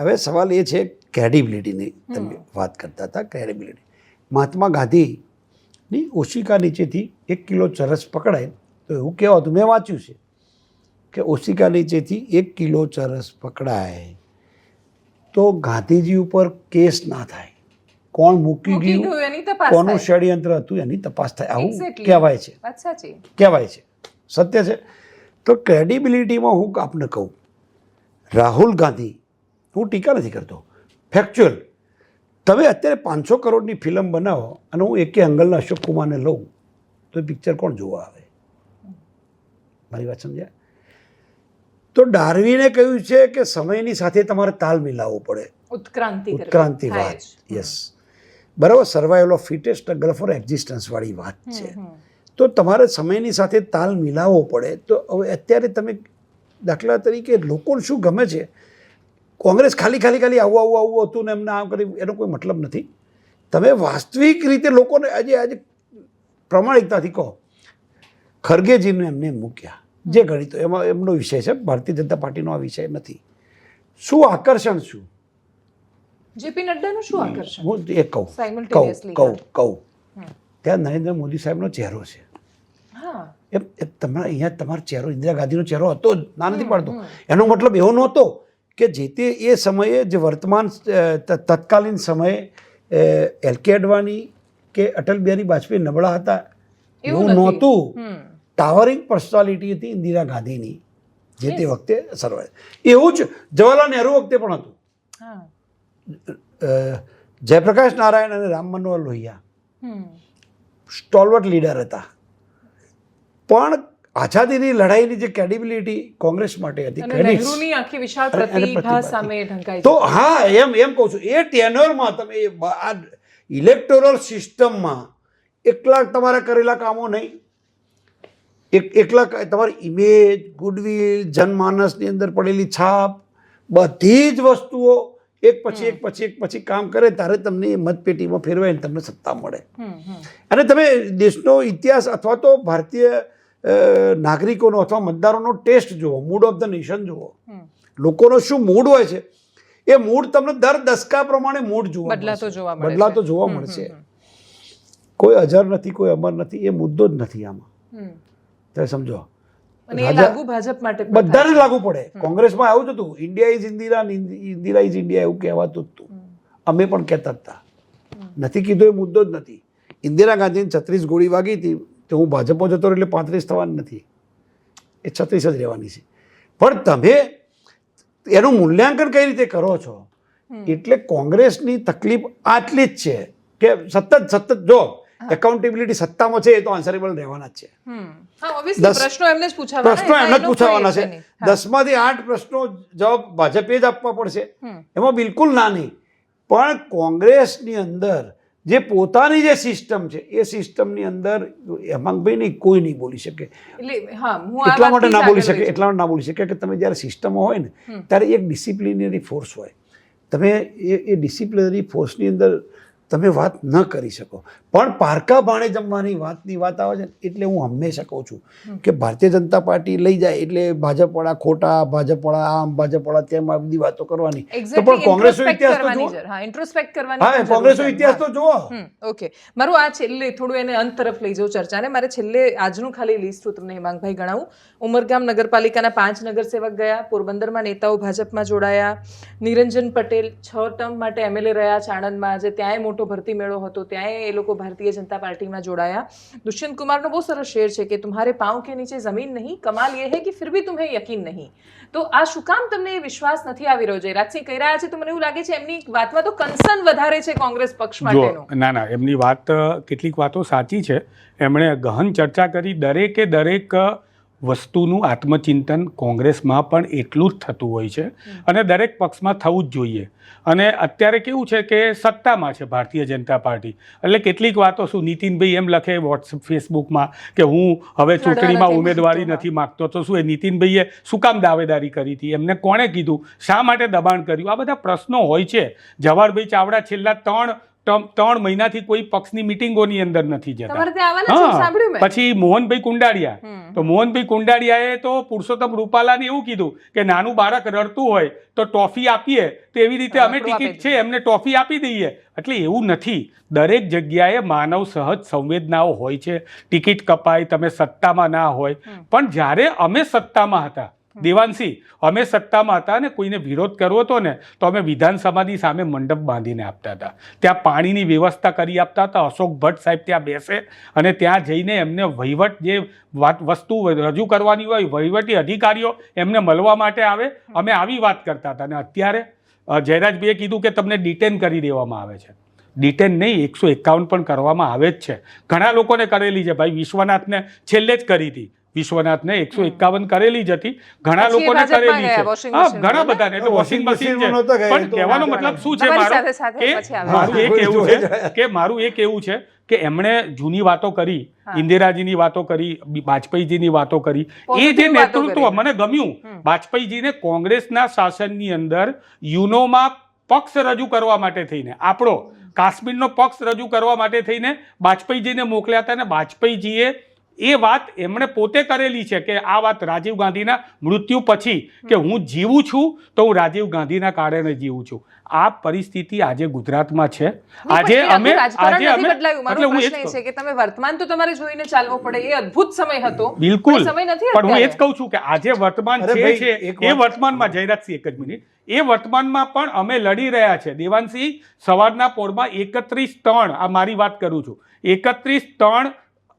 હવે સવાલ એ છે ક્રેડિબિલિટીની તમે વાત કરતા હતા ક્રેડિબિલિટી મહાત્મા ગાંધીની ઓશિકા નીચેથી એક કિલો ચરસ પકડાય તો એવું કહેવાતું મેં વાંચ્યું છે કે ઓશિકા નીચેથી એક કિલો ચરસ પકડાય તો ગાંધીજી ઉપર કેસ ના થાય. કોણ મૂકી ગયું કોનું ષડયંત્ર હતું એની તપાસ થાય. આવું કહેવાય છે. કહેવાય છે. સત્ય છે. તો ક્રેડિબિલિટીમાં હું આપને કહું રાહુલ ગાંધી હું ટીકા નથી કરતો. ફેક્ચ્યુઅલ તમે અત્યારે પાંચસો કરોડની ફિલ્મ બનાવો અને હું એકે અંગલના અશોક કુમારને લઉં તો એ પિક્ચર કોણ જોવા આવે? મારી વાત સમજ્યા? તો ડાર્વિને કહ્યું છે કે સમયની સાથે તમારે તાલ મિલાવવો પડે. ઉત્ક્રાંતિ ઉત્ક્રાંતિ વાત. યસ બરાબર survival of fittest struggle for existence વાળી વાત છે. તો તમારે સમયની સાથે તાલ મિલાવવો પડે. તો હવે અત્યારે તમે દાખલા તરીકે લોકોને શું ગમે છે? કોંગ્રેસ ખાલી ખાલી ખાલી આવું આવું આવું હતું ને એમને આમ કરી એનો કોઈ મતલબ નથી. તમે વાસ્તવિક રીતે લોકોને આજે આજે પ્રમાણિકતાથી કહો. ખરગેજીને એમને મૂક્યા. જે ગણિતો એમાં એમનો વિષય છે ભારતીય જનતા પાર્ટીનો આ વિષય નથી. શું આકર્ષણ શું? જેપી નડ્ડાનું શું આકર્ષણ? હું એ કહું કહું કહું કહું. ત્યાં નરેન્દ્ર મોદી સાહેબનો ચહેરો છે. એ તમારા અહીંયા તમારો ચહેરો ઇન્દિરા ગાંધીનો ચહેરો હતો જ ના નથી પાડતો. એનો મતલબ એવો નહોતો કે જે તે એ સમયે જે વર્તમાન તત્કાલીન સમયે એલ કે અડવાણી કે અટલ બિહારી વાજપેયી નબળા હતા. એવું એવું નહોતું. ટાવરિંગ પર્સનાલિટી હતી ઇન્દિરા ગાંધીની જે તે વખતે સર્વાય એવું જ જવાહરલાલ નહેરુ વખતે પણ હતું. જયપ્રકાશ નારાયણ અને રામ મનોહર લોહિયા. સ્ટોલવર્ટ લીડર હતા. પણ આઝાદીની લડાઈની જે ક્રેડિબિલિટી કોંગ્રેસ માટે હતી આખી વિશાળ પ્રતિભા સામે ઢંકાઈ તો હા એમ એમ કહું છું એ ટેનરમાં તમે આ ઇલેક્ટોરલ સિસ્ટમમાં એકલા તમારા કરેલા કામો નહીં. એક એકલા તમારી ઇમેજ ગુડવિલ જનમાનસની અંદર પડેલી છાપ બધી જ વસ્તુઓ એક પછી એક પછી એક પછી કામ કરે ત્યારે તમને મતપેટીમાં ફેરવાય તમને સત્તા મળે. અને તમે દેશનો ઇતિહાસ અથવા તો ભારતીય નાગરિકોનો અથવા મતદારોનો ટેસ્ટ જુઓ મૂડ ઓફ ધ નેશન જુઓ. લોકોનો શું મૂડ હોય છે? એ મૂડ તમને દર દસકા પ્રમાણે મૂડ જોવા બદલાતો જોવા મળે બદલાતો જોવા મળશે. કોઈ અજર નથી કોઈ અમર નથી એ મુદ્દો જ નથી આમાં. તમે સમજો. લાગુ ભાજપ માટે બધાને લાગુ પડે. કોંગ્રેસમાં આવું જ હતું. India is Indira Indira is India એવું કહેવાતું જ હતું. અમે પણ કહેતા હતા. નથી કીધું એ મુદ્દો જ નથી. ઇન્દિરા ગાંધીને છત્રીસ ગોળી વાગી હતી. તો હું ભાજપમાં જતો એટલે પાંત્રીસ થવાની નથી. એ છત્રીસ જ રહેવાની છે. પણ તમે એનું મૂલ્યાંકન કઈ રીતે કરો છો? એટલે કોંગ્રેસની તકલીફ આટલી જ છે કે સતત સતત જો એકાઉન્ટેબિલિટી સત્તામાં છે એ તો આન્સરેબલ રહેવાના જ છે. પ્રશ્નો એમને જ પૂછાવાના છે દસમાંથી આઠ પ્રશ્નો જવાબ ભાજપે જ આપવા પડશે. એમાં બિલકુલ ના નહીં. પણ કોંગ્રેસની અંદર જે પોતાની જે સિસ્ટમ છે એ સિસ્ટમની અંદર હેમાંગભાઈ નહીં કોઈ નહીં બોલી શકે. એટલે માટે ના બોલી શકે એટલા માટે ના બોલી શકે કે તમે જ્યારે સિસ્ટમો હોય ને ત્યારે એક ડિસિપ્લિનરી ફોર્સ હોય. તમે એ એ ડિસિપ્લિનરી ફોર્સની અંદર તમે વાત ન કરી શકો. પણ પારકા ભાણે જમવાની વાતની વાત આવે છે એટલે હું હંમેશા કહું છું કે ભારતીય જનતા પાર્ટી લઈ જાય એટલે ભાજપવાળા ખોટા ભાજપવાળા આમ ભાજપવાળા તેમ આ બધી વાતો કરવાની. તો પણ કોંગ્રેસનો ઇતિહાસ તો જુઓ. હા ઇન્ટ્રોસ્પેક્ટ કરવાની હા કોંગ્રેસનો ઇતિહાસ તો જુઓ. ઓકે મારું આ છેલ્લે થોડું એને અંત તરફ લઈ જાઉં ચર્ચાને. મારે છેલ્લે આજનું ખાલી લિસ્ટ હું તમને હેમાંગભાઈ ગણાવું. ઉમરગામ નગરપાલિકાના પાંચ નગરસેવક ગયા પોરબંદરમાં નેતાઓ ભાજપમાં જોડાયા. નિરંજન પટેલ છ ટર્મ માટે એમએલએ રહ્યા છે આણંદમાં આજે ત્યાંય મોટો ભરતી મેળો હતો ત્યાંય એ લોકો ભારતીય જનતા પાર્ટીમાં જોડાયા. દુષ્યંત કુમારનો બહુ સરસ શેર છે કે તુમ્હારે પાઉં કે નીચે જમીન નહીં કમાલ એ હે કે ફિર ભી તુમ્હે યકીન નહીં. તો આ શું કામ તમને વિશ્વાસ નથી આવી રહ્યો? છે રાજસિંહ કહી રહ્યા છે તો મને એવું લાગે છે એમની વાતમાં તો કન્સર્ન વધારે છે કોંગ્રેસ પક્ષ માટેનો. ના ના એમની વાત કેટલીક વાતો સાચી છે. એમણે ગહન ચર્ચા કરી દરેકે દરેક વસ્તુનું આત્મચિંતન કોંગ્રેસમાં પણ એટલું જ થતું હોય છે. અને દરેક પક્ષમાં થવું જ જોઈએ. અને અત્યારે કેવું છે કે સત્તામાં છે ભારતીય જનતા પાર્ટી. એટલે કેટલીક વાતો શું નીતિનભાઈ એમ લખે વોટ્સઅપ ફેસબુકમાં કે હું હવે ચૂંટણીમાં ઉમેદવારી નથી માગતો તો શું એ નીતિનભાઈએ શું કામ દાવેદારી કરી હતી? એમને કોણે કીધું? શા માટે દબાણ કર્યું? આ બધા પ્રશ્નો હોય છે. જવાહરભાઈ ચાવડા છેલ્લા ત્રણ ત્રણ મહિનાથી કોઈ પક્ષની મિટિંગોની અંદર નથી જતા. પછી મોહનભાઈ કુંડારિયા તો મોહનભાઈ કુંડારિયાએ તો પુરુષોત્તમ રૂપાલાને એવું કીધું કે નાનું બાળક રડતું હોય તો ટોફી આપીએ તો એવી રીતે અમે ટિકિટ છે એમને ટોફી આપી દઈએ. એટલે એવું નથી. દરેક જગ્યાએ માનવ સહજ સંવેદનાઓ હોય છે. ટિકિટ કપાય તમે સત્તામાં ના હોય. પણ જ્યારે અમે સત્તામાં હતા દેવાંશી, અમે સત્તામાં હતા ને કોઈને વિરોધ કરવો હતો ને, તો અમે વિધાનસભાની સામે મંડપ બાંધીને આપતા હતા. ત્યાં પાણીની વ્યવસ્થા કરી આપતા હતા. અશોક ભટ્ટ સાહેબ ત્યાં બેસે અને ત્યાં જઈને એમને વહીવટ જે વાત, વસ્તુ રજૂ કરવાની હોય, વહીવટી અધિકારીઓ એમને મળવા માટે આવે. અમે આવી વાત કરતા હતા અને અત્યારે જયરાજભાઈએ કીધું કે તમને ડિટેન કરી દેવામાં આવે છે. ડિટેન નહીં, એકસો એકાવન પણ કરવામાં આવે જ છે. ઘણા લોકોને કરેલી છે. ભાઈ વિશ્વનાથને છેલ્લે જ કરી હતી. વિશ્વનાથને એકસો એકાવન કરેલી જ હતી. ઘણા લોકોને કરેલી છે. હા ઘણા બધાને. એટલે વોશિંગ મશીન છે. પણ કહેવાનો મતલબ શું છે મારો? સાથે સાથે કે મારું એ કોઈ કેવું છે કે મારું એ કેવું છે કે એમણે જૂની વાતો કરી. ઇન્દિરાજીની વાતો કરી વાજપેયીજીની વાતો કરી. એ જે નેતૃત્વ મને ગમ્યું. વાજપેયીજીને કોંગ્રેસના શાસનની અંદર યુનોમાં પક્ષ રજૂ કરવા માટે થઈને આપણો કાશ્મીરનો પક્ષ રજૂ કરવા માટે થઈને વાજપેયીજીને મોકલ્યા હતા અને વાજપેયીજીએ એ વાત એમણે પોતે કરેલી છે કે આ વાત રાજીવ ગાંધીના મૃત્યુ પછી કે હું જીવું છું તો હું રાજીવ ગાંધીના કારણે જીવું છું. આ પરિસ્થિતિ આજે ગુજરાતમાં છે. આજે અમે આજે અમે એટલે હું એ જ કહું. છે કે તમે વર્તમાન તો તમારે જોઈને ચાલવો પડે. એ અદ્ભુત સમય હતો. બિલકુલ. પણ સમય નથી પણ હું એ જ કહું છું કે આજે વર્તમાન જે છે એ વર્તમાનમાં જયરાજસિંહ એક જ મિનિટ. એ વર્તમાનમાં પણ અમે લડી રહ્યા છે. દેવાનસિંહ સવારના પોરમાં એકત્રીસ ત્રણ આ મારી વાત કરું છું. એકત્રીસ ત્રણ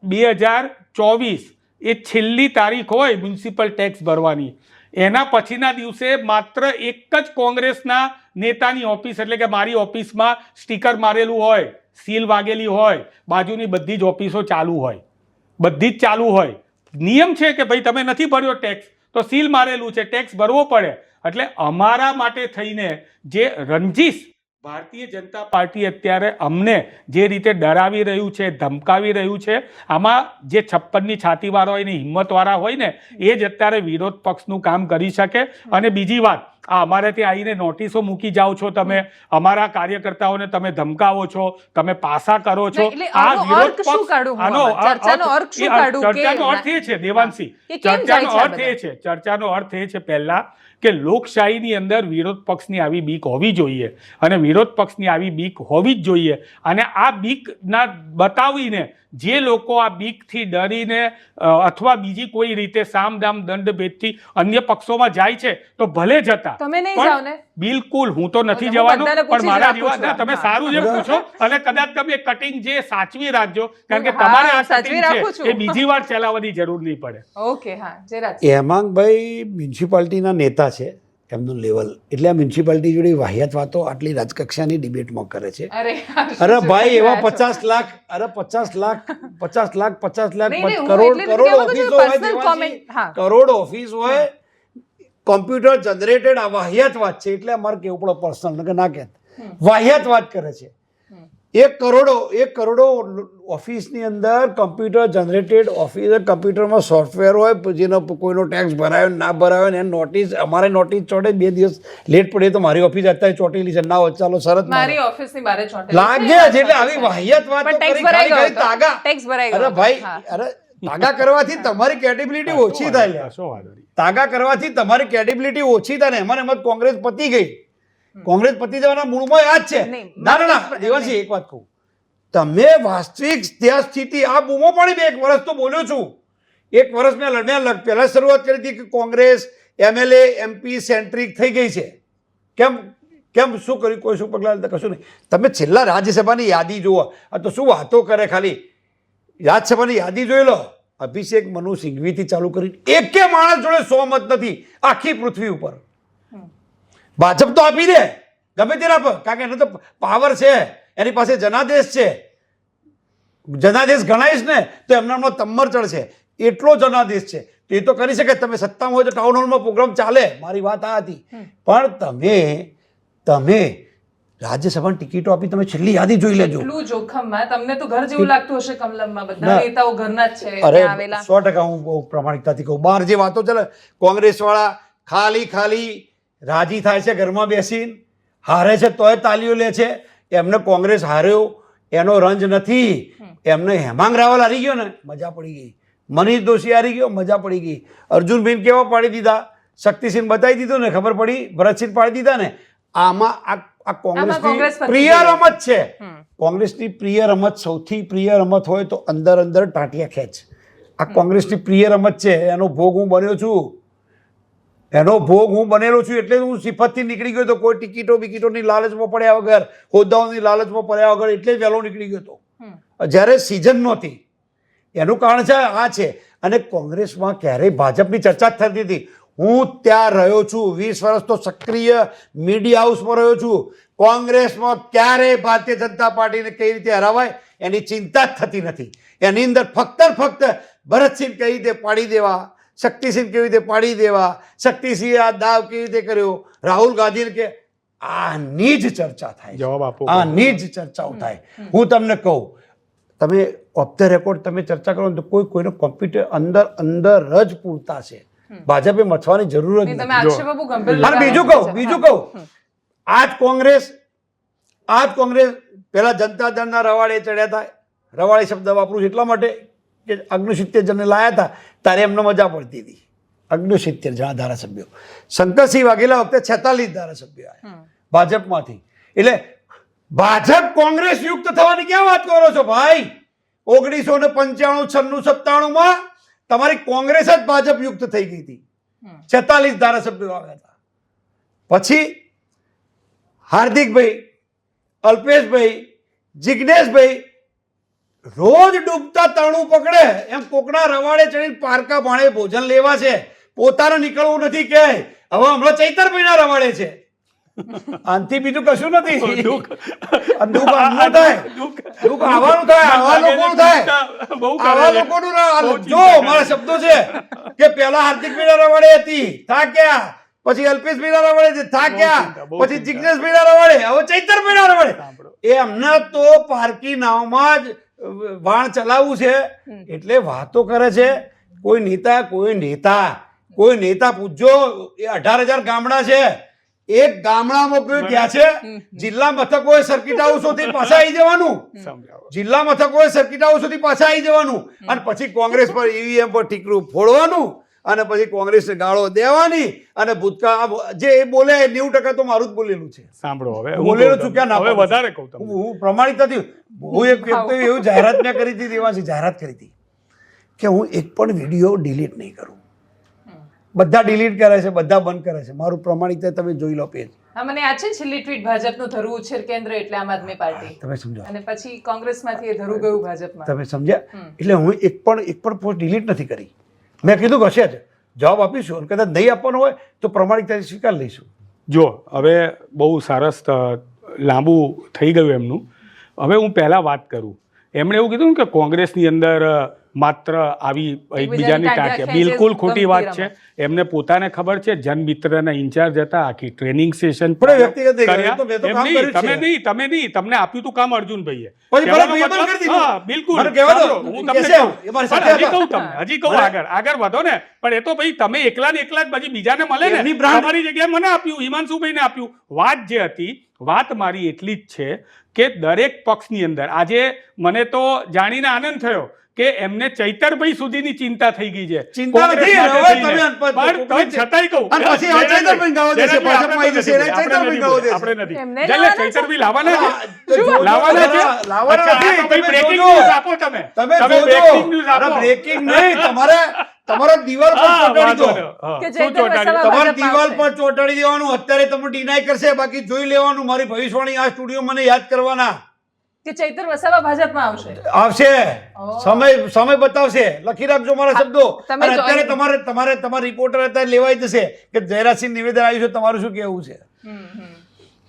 બે હજાર ચોવીસ. એ છેલ્લી તારીખ હોય મ્યુનિસિપલ ટેક્સ ભરવાની. એના પછીના દિવસે માત્ર એક જ કોંગ્રેસના નેતાની ઓફિસ, એટલે કે મારી ઓફિસમાં સ્ટીકર મારેલું હોય, સીલ વાગેલી હોય, બાજુની બધી જ ઓફિસો ચાલુ હોય. બધી જ ચાલુ હોય. નિયમ છે કે ભાઈ તમે નથી ભર્યો ટેક્સ, તો સીલ મારેલું છે, ટેક્સ ભરવો પડે. એટલે અમારા માટે થઈને જે રંજીશ ભારતીય જનતા પાર્ટી અત્યારે અમને જે રીતે ડરાવી રહ્યું છે ધમકાવી રહ્યું છે આમાં જે છપ્પનની છાતીવાળા હોય ને હિંમતવાળા હોય ને એ જ અત્યારે વિરોધ પક્ષનું કામ કરી શકે. અને બીજી વાત આ અમારે ત્યાં આવીને નોટિસો મૂકી જાઓ છો તમે અમારા કાર્યકર્તાઓને તમે ધમકાવો છો તમે પાસા કરો છો. આનો ચર્ચાનો અર્થ એ આ કાઢું કે ચર્ચાનો અર્થ એ છે દેવાંશી. ચર્ચાનો અર્થ એ છે ચર્ચાનો અર્થ એ છે પહેલા કે લોકશાહીની અંદર વિરોધ પક્ષની આવી બીક હોવી જોઈએ અને વિરોધ પક્ષની આવી બીક હોવી જ જોઈએ. અને આ બીકના બતાવીને જે લોકો આ બીકથી ડરીને અથવા બીજી કોઈ રીતે સામદામ દંડ ભેદથી અન્ય પક્ષોમાં જાય છે તો ભલે જતા. તમે નહીં જાઓ ને? બિલકુલ હું તો નથી જવાનો પણ મારા જેવા તમે સારું જે પૂછો અને કદાચ તમે કટિંગ જે સાચવી રાખજો કારણ કે તમારે આ સાચવી રાખું છું. એ બીજી વાર ચલાવવાની જરૂર નહીં પડે. ઓકે હા જયરાજ હેમાંગભાઈ મ્યુનિસિપાલિટીના નેતા છે. એમનું લેવલ. એટલે આ મ્યુનિસિપાલિટી જોડે વાહિયાત વાતો આટલી રાજકક્ષાની ડિબેટમાં કરે છે. અરે ભાઈ એવા પચાસ લાખ અરે પચાસ લાખ પચાસ લાખ પચાસ લાખ કરોડ કરોડ ઓફિસ હોય. કરોડ ઓફિસ હોય કોમ્પ્યુટર જનરેટેડ આ વાહિયાત વાત છે. એટલે અમારે કેવું પડે પર્સનલ કે ના કે વાહિયાત વાત કરે છે. એક કરોડો એક કરોડો ઓફિસની અંદર કમ્પ્યુટર જનરેટેડ ઓફિસ કમ્પ્યુટરમાં સોફ્ટવેર હોય જેનો કોઈનો ટેક્સ ભરાયો ના ભરાયો ને નોટિસ અમારે નોટિસ ચોટે બે દિવસ લેટ પડે તો મારી ઓફિસ અત્યારે ચોટેલી છે. ના હોય ચાલો શરત મારો. ઓફિસની બારે ચોટે લાગે છે. એટલે આવી વાહિયાત વાત કરી ભરાઈ ખાલી તાગા. Tax ભરાઈ ગયો અરે ભાઈ અરે તાગા કરવાથી તમારી કેટેબિલિટી ઓછી થાય. તાગા કરવાથી તમારી કેટેબિલિટી ઓછી થાય ને એમ એમાં કોંગ્રેસ પતી ગઈ. કોંગ્રેસ પતી જવાના મૂળમાં આ જ છે ના ના ના દેવાસી એક વાત કહું. તમે વાસ્તવિક ત્યાં સ્થિતિ આ બૂમો પાડી બે એક વર્ષ તો બોલ્યો છું. એક વર્ષ મેં લડ્યા પહેલા શરૂઆત કરી હતી કે કોંગ્રેસ એમએલએ એમપી સેન્ટ્રિક થઈ ગઈ છે. કેમ કેમ શું કર્યું કોઈ શું પગલાં લીધા કશું નહીં. તમે છેલ્લા રાજ્યસભાની યાદી જુઓ. આ તો શું વાતો કરે ખાલી? રાજ્યસભાની યાદી જોઈ લો. અભિષેક મનુ સિંઘવીથી ચાલુ કરી એકે માણસ જોડે સો મત નથી. આખી પૃથ્વી ઉપર. ભાજપ તો આપી દે. ગમે તેના પર. કારણ કે એનો તો પાવર છે. એની પાસે જનાદેશ છે. જનાદેશ ગણાઈશ ને તો એમનામાં તમ્મર ચડશે એટલો જનાદેશ છે. તો એ તો કરી શકે. તમે સત્તામાં હોય તો ટાઉન હોલમાં પ્રોગ્રામ ચાલે. મારી વાત આ હતી. પણ તમે તમે રાજ્યસભાની ટિકિટો આપી તમે છેલ્લી યાદી જોઈ લેજો. એટલું જોખમમાં. તમને તો ઘર જેવું લાગતું હશે કમલમમાં. બધા નેતાઓ ઘરના જ છે અરે સો ટકા હું બહુ પ્રમાણિકતાથી કહું. બહાર જે વાતો ચાલે કોંગ્રેસ વાળા ખાલી ખાલી રાજી થાય છે ઘરમાં બેસીને. હારે છે તોય તાલીઓ લે છે. એમને કોંગ્રેસ હાર્યો. એનો રંજ નથી. એમને હેમાંગ રાવલ હારી ગયો ને મજા પડી ગઈ. મનીષ દોશી હારી ગયો મજા પડી ગઈ. અર્જુનભાઈ કેવા પાડી દીધા? શક્તિસિંહ બતાવી દીધું ને ખબર પડી? ભરતસિંહ પાડી દીધા ને. આમાં આ આ કોંગ્રેસની પ્રિય રમત છે. કોંગ્રેસની પ્રિય રમત સૌથી પ્રિય રમત હોય તો અંદર અંદર ટાંટિયા ખેંચ. આ કોંગ્રેસની પ્રિય રમત છે. એનો ભોગ હું બન્યો છું. એનો ભોગ હું બનેલો છું એટલે હું સિફતથી નીકળી ગયો હતો. કોઈ ટિકિટો બિકિટોની લાલચમાં પડ્યા વગર હોદ્દાઓની લાલચમાં પડ્યા વગર એટલે જ વહેલો નીકળી ગયો હતો. જ્યારે સિઝન નહોતી એનું કારણ છે આ છે. અને કોંગ્રેસમાં ક્યારેય ભાજપની ચર્ચા જ થતી હતી. હું ત્યાં રહ્યો છું વીસ વર્ષ તો સક્રિય મીડિયા હાઉસમાં રહ્યો છું. કોંગ્રેસમાં ક્યારેય ભારતીય જનતા પાર્ટીને કઈ રીતે હરાવાય એની ચિંતા જ થતી નથી. એની અંદર ફક્ત ફક્ત ભરતસિંહ કઈ રીતે પાડી દેવા શક્તિસિંહ કેવી રીતે પાડી દેવા? શક્તિસિંહે આ દાવ કેવી રીતે કર્યો? રાહુલ ગાંધીને કે આની જ ચર્ચા થાય જવાબ આપો. આની જ ચર્ચાઓ થાય. હું તમને કહું તમે ઓફ ધ રેકોર્ડ તમે ચર્ચા કરો ને તો કોઈ કોઈનો કોમ્પ્યુટર અંદર અંદર જ પૂરતા છે. ભાજપે મથવાની જરૂર જ નથી. બીજું કહું બીજું કહું. આજ કોંગ્રેસ આજ કોંગ્રેસ પેલા જનતા દળના રવાડે ચડ્યા હતા. રવાડે શબ્દ વાપરું છું એટલા માટે અગ્નિસિત્તેર જણને લાયા હતા ત્યારે એમને મજા પડતી હતી. અગ્નિસિત્તેર જણા ધારાસભ્યો. શંકરસિંહ વાઘેલા વખતે છેતાલીસ ધારાસભ્યો આવ્યા. ભાજપમાંથી. એટલે ભાજપ કોંગ્રેસ યુક્ત થવાની ક્યાં વાત કરો છો ભાઈ? ઓગણીસો ને પંચાણું છન્નું સત્તાણું માં તમારી કોંગ્રેસ જ ભાજપ યુક્ત થઈ ગઈ હતી. છેતાલીસ ધારાસભ્યો આવ્યા હતા. પછી હાર્દિકભાઈ અલ્પેશભાઈ જિજ્ઞેશભાઈ રોજ ડૂબતા તણું પકડે એમ કોકડા રવાડે ચડીને પારકા ભાણે ભોજન લેવા છે. પોતાને નીકળવું નથી કે હવે હમણાં ચૈતરભાઈના રવાડે છે. આનથી બીજું કશું નથી. અને દુઃખ. આમનું થાય. દુઃખ. આવવાનું થાય આવા લોકોનું થાય. આવા લોકોનું જો મારા શબ્દો છે કે પેલા હાર્દિક મીણા રવાડે હતી થાક્યા પછી અલ્પેશ મીણા રવાડે છે થાક્યા પછી. જિજ્ઞેશ મીણા રવાડે હવે ચૈતર મીણા રવાડે. એમના તો પારકી નાવમાં જ વાણ ચલાવવું છે એટલે વાતો કરે છે કોઈ નેતા કોઈ નેતા કોઈ નેતા પૂછજો એ અઢાર હજાર ગામડા છે એક ગામડામાં કોઈ ગયા છે જિલ્લા મથકોએ સર્કિટ હાઉસોથી પાછા આવી જવાનું. સમજાવો. જિલ્લા મથકોએ સર્કિટ હાઉસોથી પાછા આવી જવાનું. અને પછી કોંગ્રેસ પર ઈવીએમ પર ટીકરું ફોડવાનું. અને પછી કોંગ્રેસને ગાળો દેવાની અને ભૂતકાળ જે એ બોલે નેવું ટકા તો મારું જ બોલેલું છે. સાંભળો હવે બોલેલું બોલેલો કહું છું ક્યાં ના હવે વધારે કહું હું પ્રમાણિત નથી. હું એક વ્યક્તિ એવું જાહેરાત મેં કરી હતી એમાંથી જાહેરાત કરી હતી કે હું એક પણ વીડિયો ડિલીટ નહીં કરું. બધા ડિલીટ કરે છે બધા બંધ કરે છે. મારું પ્રમાણિકતા તમે જોઈ લો પેજ. મને આ છે છેલ્લી ટ્વીટ ભાજપનું ધરું ઉછેર કેન્દ્ર એટલે આમ આદમી પાર્ટી. તમે સમજો. અને પછી કોંગ્રેસમાંથી એ ધરું ગયું ભાજપમાં. તમે સમજ્યા? એટલે હું એક પણ એક પણ પોસ્ટ ડિલીટ નથી કરી. મેં કીધું કે જ. જવાબ આપીશું. અને કદાચ નહીં આપવાનો હોય તો પ્રમાણિકતાથી સ્વીકાર લઈશું. જો હવે બહુ સરસ લાંબુ થઈ ગયું એમનું. હવે હું પહેલાં વાત કરું. એમણે એવું કીધું ને કે કોંગ્રેસની અંદર માત્ર આવી એકબીજાની ટાંટિયા બિલકુલ ખોટી વાત છે. એમને પોતાને ખબર છે જનમિત્રના ઇન્ચાર્જ હતા આખી ટ્રેનિંગ સેશન તમે નહીં તમે નહીં તમને આપ્યું તું કામ અર્જુનભાઈએ. બિલકુલ. હું તમને હજી. કહું તમને હજી કહું આગળ આગળ વધો ને. પણ એ તો ભાઈ તમે એકલા ને એકલા જ પછી બીજાને મળે ને. તમારી જગ્યાએ મને આપ્યું હિમાંશુભાઈને આપ્યું. વાત જે હતી વાત મારી એટલી જ છે કે દરેક પક્ષની અંદર આજે મને તો જાણીને આનંદ થયો. કે એમને ચૈતરભાઈ સુધીની ચિંતા થઈ ગઈ છે. ચિંતા નથી, હવે તમે પણ લોકો છતાંય કહું. અને પછી હવે ચૈતરભાઈ ગાળો દેશે, ભાજપમાં આવી જશે, આપણે ચૈતરભાઈ નથી દેશે. આપણે નથી. એમને જયલે લાવવાના છે? ચૈતરભાઈ લાવવાના છે? હા, તો જોજો, લાવવાના છે? લાવવાના નથી, આ તો ભાઈ તમે breaking જોજો. આપો તમે. તમે તમે જોજો આપો. અરે નહીં તમારે તમારો દિવાલ પર ચોંટાડી દો. તમારે દિવાલ પર ચોટાડી દેવાનું અત્યારે તમે ડિનાય કરશે બાકી જોઈ લેવાનું મારી ભવિષ્યવાણી આ સ્ટુડિયો મને યાદ કરવાના. કે ચૈતર વસાવા ભાજપમાં આવશે? આવશે. સમય સમય બતાવશે. લખી રાખજો મારા શબ્દો. અને અત્યારે તમારે તમારે તમારા રિપોર્ટર અત્યારે લેવાઈ જશે કે જયરાજસિંહ નિવેદન આવ્યું છે તમારું શું કહેવું છે? હમ, હમ.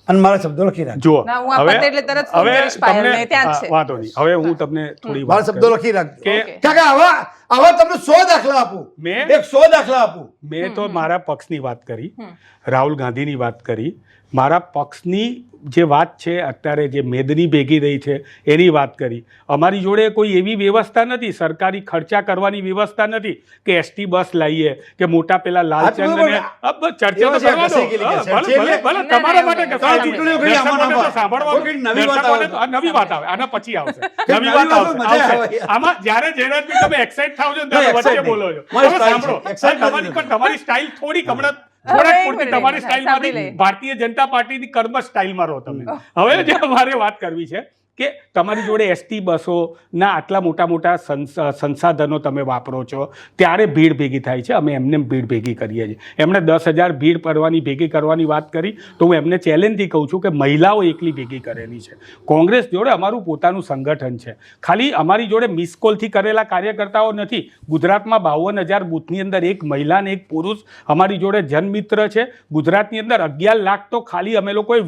અને મારા શબ્દો લખી રાખજો. જુઓ હું હવે એટલે તરત હવે તમને. વાંધો નહીં. હવે હું તમને થોડી મારા શબ્દો લખી રાખજો. કે કાકા આવા આવા તમને સો દાખલા આપું. મેં- એક સો દાખલા આપું. મેં તો મારા પક્ષની વાત કરી. રાહુલ ગાંધીની વાત કરી. મારા પક્ષની જે વાત છે અત્યારે જે મેદની ભેગી રહી છે એની વાત કરી અમારી જોડે કોઈ એવી વ્યવસ્થા નથી સરકારી ખર્ચા કરવાની વ્યવસ્થા નથી કે એસટી બસ લાવીએ કે મોટા પેલા લાલચંદ ચર્ચા તો તમારા માટે નવી વાત આવે. આના પછી આવશે નવી નવી વાત આવશે આવે. આમાં જ્યારે જયરાજભાઈ તમે એક્સાઇટ થાવ છો ત્યારે વચ્ચે બોલો છો નહીં. મારી હવે style છે. સાંભળો તમારી. પણ તમારી સ્ટાઇલ થોડી હમણાં થોડાક પૂરતી તમારી સ્ટાઇલમાંથી ભારતીય જનતા પાર્ટીની કર્મ સ્ટાઇલમાં રહો તમે. હવે જે મારે વાત કરવી છે કે તમારી જોડે એસટી બસોના આટલા મોટા મોટા સંસ- સંસાધનો તમે વાપરો છો, ત્યારે ભીડ ભેગી થાય છે. અમે એમને ભીડ ભેગી કરીએ છીએ. એમણે દસ હજાર ભીડ પડવાની, ભેગી કરવાની વાત કરી, તો હું એમને ચેલેન્જથી કહું છું કે મહિલાઓ એકલી ભેગી કરેલી છે. કોંગ્રેસ જોડે અમારું પોતાનું સંગઠન છે. ખાલી અમારી જોડે મિસકોલથી કરેલા કાર્યકર્તાઓ નથી. ગુજરાતમાં બાવન હજાર બૂથની અંદર એક મહિલા અને એક પુરુષ અમારી જોડે જનમિત્ર છે. ગુજરાતની અંદર અગિયાર લાખ તો ખાલી અમે લોકોએ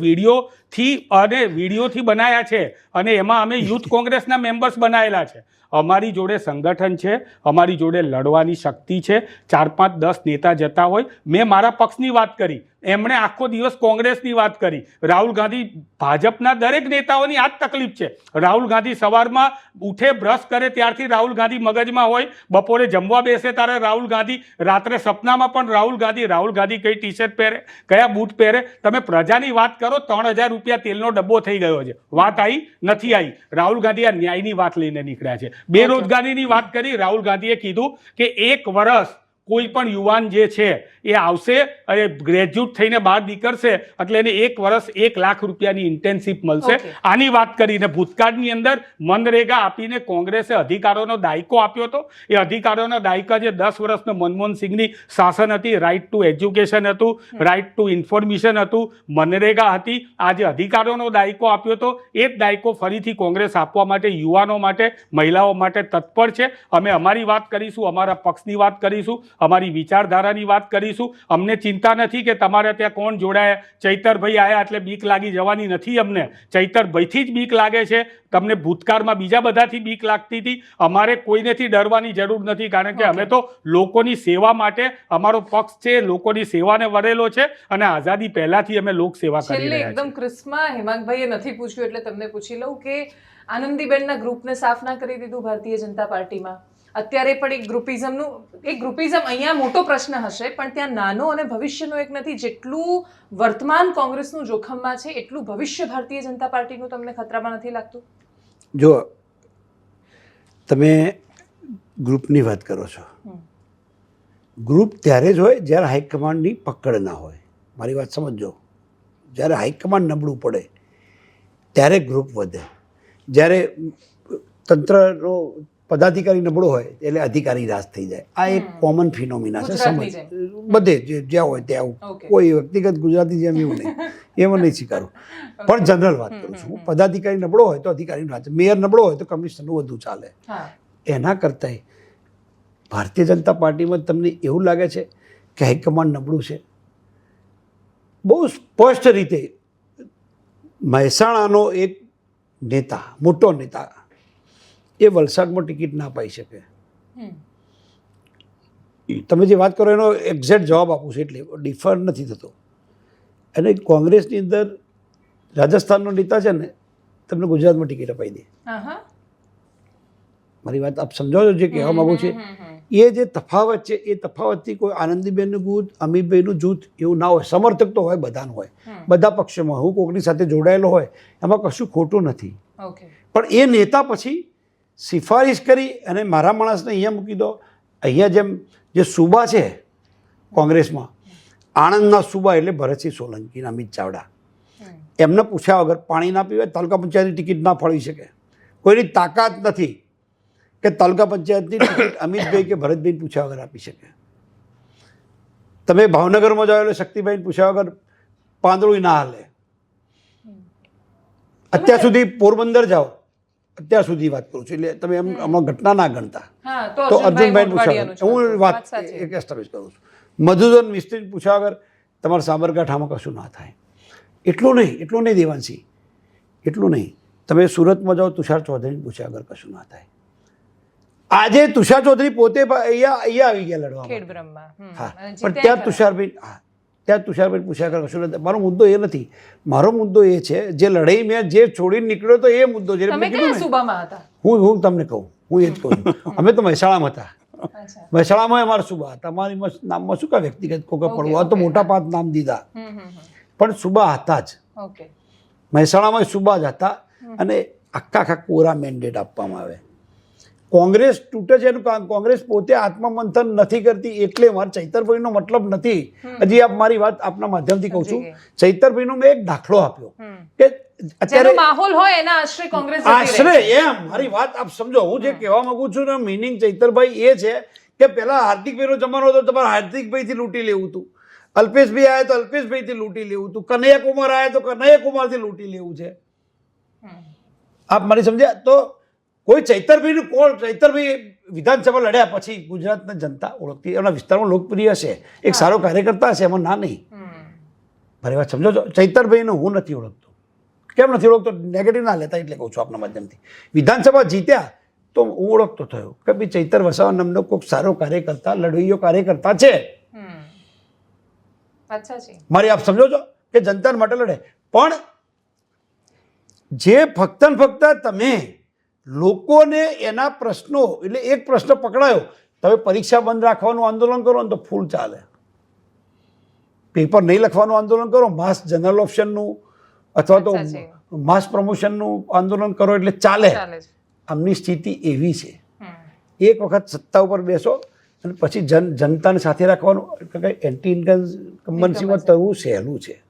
વિડીયોથી અને વિડીયોથી બનાવ્યા છે. અને એમાં અમે યુથ કોંગ્રેસના મેમ્બર્સ બનાવેલા છે. અમારી જોડે સંગઠન છે, અમારી જોડે લડવાની શક્તિ છે. ચાર પાંચ દસ નેતા જતા હોય. મેં મારા પક્ષની વાત કરી. એમણે આખો દિવસ કોંગ્રેસની વાત કરી. રાહુલ ગાંધી ભાજપના દરેક નેતાઓની આ જ તકલીફ છે. રાહુલ ગાંધી સવારમાં ઉઠે બ્રશ કરે ત્યારથી રાહુલ ગાંધી મગજમાં હોય બપોરે જમવા બેસે ત્યારે રાહુલ ગાંધી રાત્રે સપનામાં પણ રાહુલ ગાંધી રાહુલ ગાંધી કઈ ટી શર્ટ પહેરે કયા બૂટ પહેરે? તમે પ્રજાની વાત કરો ત્રણ હજાર રૂપિયા તેલનો ડબ્બો થઈ ગયો છે. વાત આવી નથી આવી રાહુલ ગાંધી આ ન્યાયની વાત લઈને નીકળ્યા છે. બેરોજગારીની વાત કરી રાહુલ ગાંધીએ કીધું કે એક વર્ષ કોઈ પણ યુવાન જે છે એ આવશે અને ગ્રેજ્યુએટ થઈને બહાર નીકળશે એટલે એને એક વર્ષ એક લાખ રૂપિયાની ઇન્ટર્નશીપ મળશે. આની વાત કરીને ભૂતકાળની અંદર મનરેગા આપીને કોંગ્રેસે અધિકારોનો દાયકો આપ્યો હતો. એ અધિકારોનો દાયકા જે દસ વર્ષનો મનમોહન સિંહની શાસન હતી રાઇટ ટુ એજ્યુકેશન હતું રાઇટ ટુ ઇન્ફોર્મેશન હતું મનરેગા હતી આ જે અધિકારોનો દાયકો આપ્યો હતો એ જ દાયકો ફરીથી કોંગ્રેસ આપવા માટે યુવાનો માટે મહિલાઓ માટે તત્પર છે. અમે અમારી વાત કરીશું અમારા પક્ષની વાત કરીશું. અમારી વિચારધારાની વાત કરીશું. અમને ચિંતા નથી કે તમારે ત્યાં કોણ જોડાયા. ચૈતરભાઈ આવ્યા એટલે બીક લાગી જવાની નથી અમને. ચૈતરભાઈથી જ બીક લાગે છે. તમને ભૂતકાળમાં બીજા બધાથી બીક લાગતી હતી. અમારે કોઈનેથી ડરવાની જરૂર નથી કારણ કે અમે તો લોકોની સેવા માટે અમારો પક્ષ છે લોકોની સેવાને વરેલો છે અને આઝાદી પહેલાથી અમે લોક સેવા કરી રહ્યા છીએ. એકદમ ક્રિસ્મા હેમાંગભાઈએ નથી પૂછ્યું એટલે તમને પૂછી લઉં કે આનંદીબેનના ગ્રુપને સાફ ના કરી દીધું ભારતીય જનતા પાર્ટીમાં? અત્યારે પણ એક ગ્રુપિઝમનું એક ગ્રુપિઝમ અહીંયા મોટો પ્રશ્ન હશે પણ ત્યાં નાનો અને ભવિષ્યનો એક નથી. જેટલું વર્તમાન કોંગ્રેસનું જોખમમાં છે એટલું ભવિષ્ય ભારતીય જનતા પાર્ટીનું તમને ખતરામાં નથી લાગતું? જો તમે ગ્રુપની વાત કરો છો. ગ્રુપ ત્યારે જ હોય જ્યારે હાઈકમાન્ડની પકડ ના હોય. મારી વાત સમજો જ્યારે હાઈકમાન્ડ નબળું પડે ત્યારે ગ્રુપ વધે. જ્યારે તંત્રનો પદાધિકારી નબળો હોય એટલે અધિકારી રાજ થઈ જાય. આ એક કોમન ફિનોમિના છે સમજ. બધે જ્યાં હોય ત્યાં આવું. કોઈ વ્યક્તિગત ગુજરાતી જેમ એવું નહીં. એમાં નહીં સ્વીકારું. પણ જનરલ વાત કરું છું. પદાધિકારી નબળો હોય તો અધિકારી રાજ. મેયર નબળો હોય તો કમિશનરનું વધુ ચાલે. એના કરતાંય ભારતીય જનતા પાર્ટીમાં તમને એવું લાગે છે કે હાઈકમાન્ડ નબળું છે? બહુ સ્પષ્ટ રીતે મહેસાણાનો એક નેતા મોટો નેતા એ વલસાડમાં ટિકિટ ના પાઈ શકે. તમે જે વાત કરો એનો એક્ઝેક્ટ જવાબ આપું છું એટલે ડિફર નથી થતો. અને કોંગ્રેસની અંદર રાજસ્થાનનો નેતા છે ને તમને ગુજરાતમાં ટિકિટ અપાઈ દે. મારી વાત આપ સમજો છો જે કહેવા માગું છું. એ જે તફાવત છે એ તફાવતથી કોઈ આનંદીબેનનું જૂથ અમીબેનનું જૂથ એવું ના હોય. સમર્થક તો હોય બધાનું હોય. બધા પક્ષોમાં. હું કોકની સાથે જોડાયેલો હોય એમાં કશું ખોટું નથી. પણ એ નેતા પછી સિફારિશ કરી અને મારા માણસને અહીંયા મૂકી દો. અહીંયા જેમ જે સુબા છે કોંગ્રેસમાં આણંદના સુબા એટલે ભરતસિંહ સોલંકી અમિત ચાવડા. એમને પૂછ્યા વગર પાણી ના પીવે તાલુકા પંચાયતની ટિકિટ ના ફાળવી શકે. કોઈની તાકાત નથી કે તાલુકા પંચાયતની ટિકિટ અમિતભાઈ કે ભરતભાઈ પૂછ્યા વગર આપી શકે. તમે ભાવનગરમાં જાઓ એટલે શક્તિભાઈને પૂછ્યા વગર પાંદડું ના હાલે. અત્યાર સુધી પોરબંદર જાઓ અત્યાર સુધી વાત કરું છું. એટલે તમે એમ હમણાં ઘટના ના ગણતા. તો અર્જુનભાઈ પૂછ્યા. હું વાત એક એસ્ટાબ્લિશ કરું છું. મધુસૂદન મિસ્ત્રી પૂછ્યા વગર તમારા સાબરકાંઠામાં કશું ના થાય. એટલું નહીં એટલું નહીં દેવાંશી. એટલું નહીં. તમે સુરતમાં જાઓ તુષાર ચૌધરીને પૂછ્યા વગર કશું ના થાય. આજે તુષાર ચૌધરી પોતે અહીંયા અહીંયા આવી ગયા લડવા. હા. પણ ત્યાં. તુષારભાઈ હા. ત્યાં તુષારભાઈ પૂછ્યા કરે કશું નથી. મારો મુદ્દો એ નથી. મારો મુદ્દો એ છે જે લડાઈ મેં જે છોડીને નીકળ્યો તો એ મુદ્દો હતા? હું હું તમને કહું હું એ જ કહું અમે તો મહેસાણામાં હતા. મહેસાણામાં અમારા સુબા હતા. અમારી નામમાં શું કા વ્યક્તિગત કોઈ પડવા આ તો મોટા પાંચ નામ દીધા. પણ સુબા હતા જ. ઓકે મહેસાણામાં સુબા જ હતા અને આખા આખા કોરા મેન્ડેટ આપવામાં આવે. કોંગ્રેસ તૂટે છે કોંગ્રેસ પોતે આત્મમંથન નથી કરતી એટલે મારે ચૈતરભાઈનો મતલબ નથી. હજી આપ મારી વાત આપના માધ્યમથી કહું છું. ચૈતરભાઈનો મેં એક દાખલો આપ્યો. કે અત્યારે માહોલ હોય એના આશ્રય કોંગ્રેસ આશરે એમ. મારી વાત આપ સમજો. હું જે કહેવા માંગુ છું ને મિનિંગ ચૈતરભાઈ એ છે કે પેલા હાર્દિકભાઈનો જમાનો હતો તમારે હાર્દિકભાઈથી લૂંટી લેવું હતું. અલ્પેશભાઈ આવ્યા તો અલ્પેશભાઈથી લૂંટી લેવું હતું. કનૈયા કુમાર આવ્યા તો કનૈયા કુમારથી લૂંટી લેવું છે. આપ મારી સમજ્યા? તો કોઈ ચૈતરભાઈનું કોણ? ચૈતરભાઈ વિધાનસભા લડ્યા પછી ગુજરાતના જનતા ઓળખતી એમના વિસ્તારમાં લોકપ્રિય છે. એક સારો કાર્યકર્તા છે એમાં ના નહીં. મારી વાત સમજો છો? ચૈતરભાઈનું હું નથી ઓળખતો. કેમ નથી ઓળખતો? નેગેટિવ ના લેતા એટલે કહું છું આપના માધ્યમથી. વિધાનસભા જીત્યા તો હું ઓળખતો થયો. કે ભાઈ ચૈતર વસાવા નામનો કોઈક સારો કાર્યકર્તા લડવૈયો કાર્યકર્તા છે. મારી આપ સમજો છો? કે જનતા માટે લડે. પણ જે ફક્ત ફક્ત તમે લોકોને એના પ્રશ્નો એટલે એક પ્રશ્ન પકડાયો તમે પરીક્ષા બંધ રાખવાનું આંદોલન કરો ને તો ફૂલ ચાલે. પેપર નહીં લખવાનું આંદોલન કરો માસ જનરલ ઓપ્શનનું અથવા તો માસ પ્રમોશનનું આંદોલન કરો એટલે ચાલે. ચાલે આમની સ્થિતિ એવી છે. એક વખત સત્તા ઉપર બેસો અને પછી જન જનતાને સાથે રાખવાનું એન્ટી ઇન્કમ્બન્સીમાં તરવું સહેલું છે.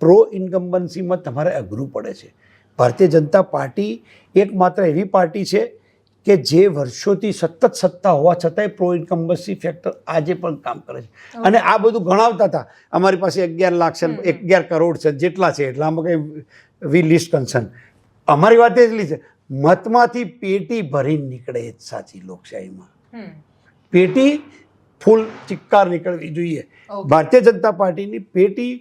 પ્રો ઇન્કમ્બન્સીમાં તમારે અઘરું પડે છે. ભારતીય જનતા પાર્ટી એકમાત્ર એવી પાર્ટી છે કે જે વર્ષોથી સતત સત્તા હોવા છતાંય પ્રો ઇન્કમ્બન્સી ફેક્ટર આજે પણ કામ કરે છે. અને આ બધું ગણાવતા હતા. અમારી પાસે અગિયાર લાખ છે અગિયાર કરોડ છે જેટલા છે એટલા અમે કંઈ વી લિસ્ટ કન્સર્ન અમારી વાત એટલી છે. મતમાંથી પેટી ભરીને નીકળે જ સાચી લોકશાહીમાં. પેટી ફૂલ ચિક્કાર નીકળવી જોઈએ. ભારતીય જનતા પાર્ટીની પેટી.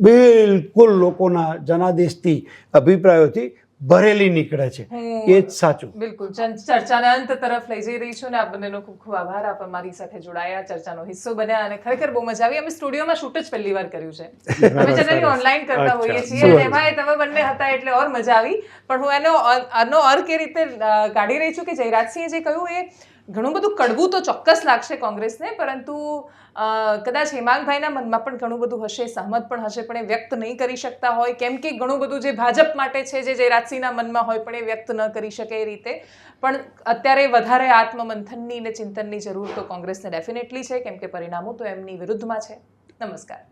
બિલકુલ લોકોના જનાદેશથી અભિપ્રાયોથી ભરેલી નીકળે છે. એ જ સાચું. બિલકુલ. ચન- ચર્ચાના અંત તરફ લઈ જઈ રહી છું ને આપ બંનેનો ખૂબ ખૂબ આભાર. આપ મારી સાથે જોડાયા ચર્ચાનો હિસ્સો બન્યા અને ખરેખર બહુ મજા આવી. અમે સ્ટુડિયોમાં શૂટ જ પહેલી વાર કર્યું છે. અમે જનરલી ઓનલાઈન કરતા હોઈએ છીએ અને એમાં તમે બંને હતા એટલે ઓર મજા આવી. પણ હું એનો આનો અર્ક એ રીતે કાઢી રહી છું કે જયરાજસિંહે જે કહ્યું એ ઘણું બધું કડવું તો ચોક્કસ લાગશે કોંગ્રેસને, પરંતુ કદાચ હેમાંગભાઈના મનમાં પણ ઘણું બધું હશે, સહમત પણ હશે, પણ એ વ્યક્ત નહીં કરી શકતા હોય. કેમ કે ઘણું બધું જે ભાજપ માટે છે, જે જયરાજસિંહના મનમાં હોય, પણ એ વ્યક્ત ન કરી શકે એ રીતે. પણ અત્યારે વધારે આત્મમંથનની અને ચિંતનની જરૂર તો કોંગ્રેસને ડેફિનેટલી છે, કેમ કે પરિણામો તો એમની વિરુદ્ધમાં છે. નમસ્કાર.